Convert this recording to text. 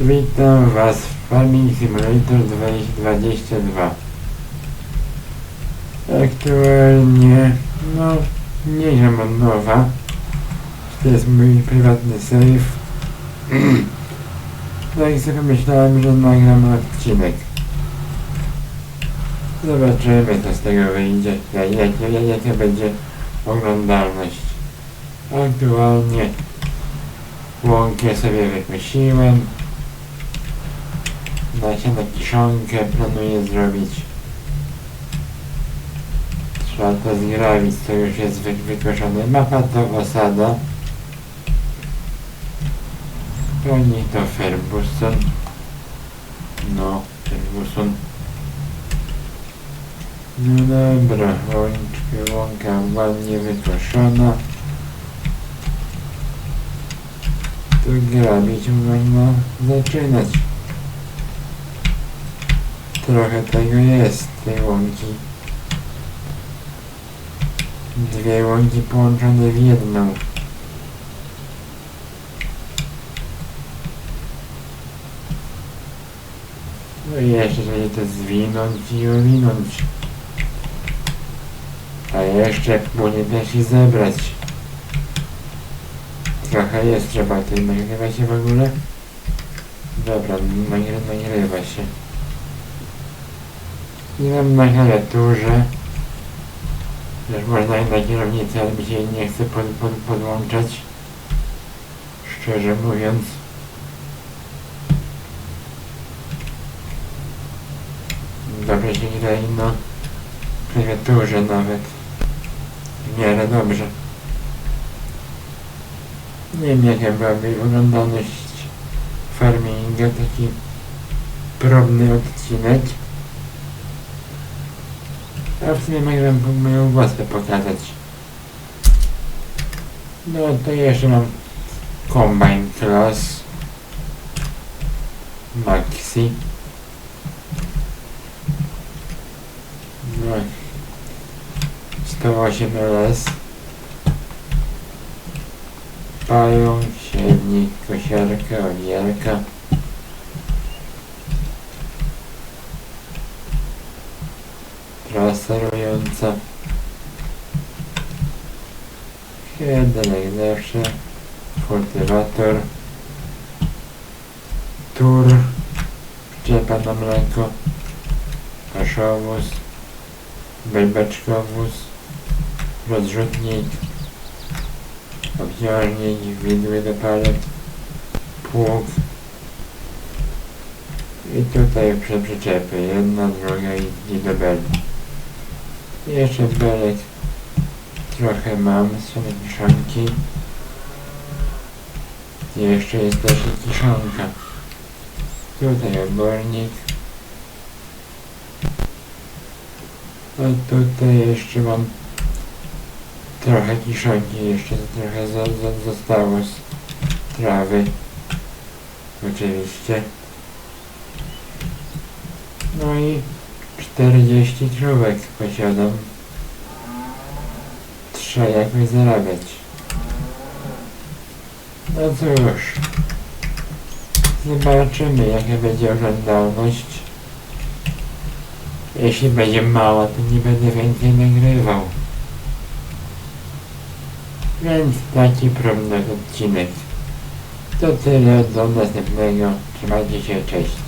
Witam Was w Farming Simulator 2022. Aktualnie, no, nie gram od nowa. To jest mój prywatny save. No sobie myślałem, że nagram odcinek. Zobaczymy, co z tego wyjdzie, jak, jak, jak, będzie oglądalność. Aktualnie łąkę sobie wykosiłem. Nasiana kiszonkę planuję zrobić. Trzeba to zgrawić, co już jest wy wykoszone. Mapa to osada. Pani to Ferguson. No, Ferguson. No dobra, łączka, łąka ładnie wykoszona. Tu grabić można zaczynać. Trochę tego jest, tej łąki. Dwie łąki połączone w jedną. No i jeszcze żeby to zwinąć i owinąć. A jeszcze płynie też i zebrać. Trochę jest, trzeba tutaj nagrywa się w ogóle. Dobra, nagry, nagrywa się. I mam na klawiaturze. Też można na kierownicy, ale mi się nie chce pod, pod, podłączać. Szczerze mówiąc. Dobrze się gra i na klawiaturze nawet. W miarę dobrze. Nie wiem jaka byłaby oglądalność farminga, taki probny odcinek. A w sumie mogłem moją własną pokazać. No to jeszcze mam Combine Class Maxi. No. 108 LS. Pająk, siewnik, kosiarka, owierka. Traserująca. Jeden zawsze. Kultywator. Tur. Szczepa na mleko. Paszowóz. Beczkowóz. Rozrzutnik. Obciążnik, widły do palet. Pług. I tutaj przy przyczepy, jedna, druga i, i do belki. Jeszcze belek trochę mam, są kiszonki. I jeszcze jest też kiszonka. Tutaj obornik. A tutaj jeszcze mam trochę kiszonki, jeszcze trochę za, za, zostało z trawy. Oczywiście. No i 40 trówek posiadam. Trzeba jakoś zarabiać. No cóż. Zobaczymy jaka będzie oglądalność. Jeśli będzie mała, to nie będę więcej nagrywał. Więc taki problem odcinek. To tyle, do następnego. Trzymajcie się, cześć.